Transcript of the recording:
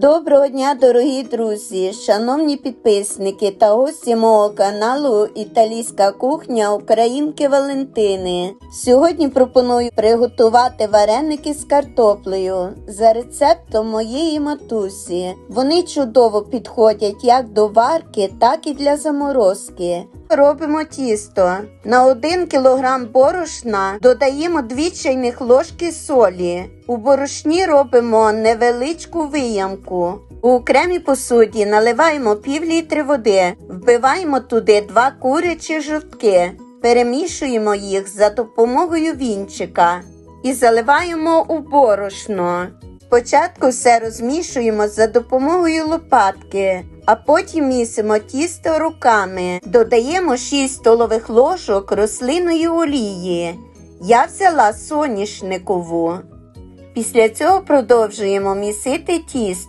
Доброго дня, дорогі друзі, шановні підписники та гості мого каналу Італійська кухня Українки Валентини. Сьогодні пропоную приготувати вареники з картоплею за рецептом моєї матусі. Вони чудово підходять як до варки, так і для заморозки. Робимо тісто. На 1 кг борошна додаємо 2 чайних ложки солі. У борошні робимо невеличку виямку. У окремій посуді наливаємо пів літри води, вбиваємо туди 2 курячі жовтки, перемішуємо їх за допомогою вінчика і заливаємо у борошно. Спочатку все розмішуємо за допомогою лопатки, а потім місимо тісто руками. Додаємо 6 столових ложок рослинної олії. Я взяла соняшникову. Після цього продовжуємо місити тісто.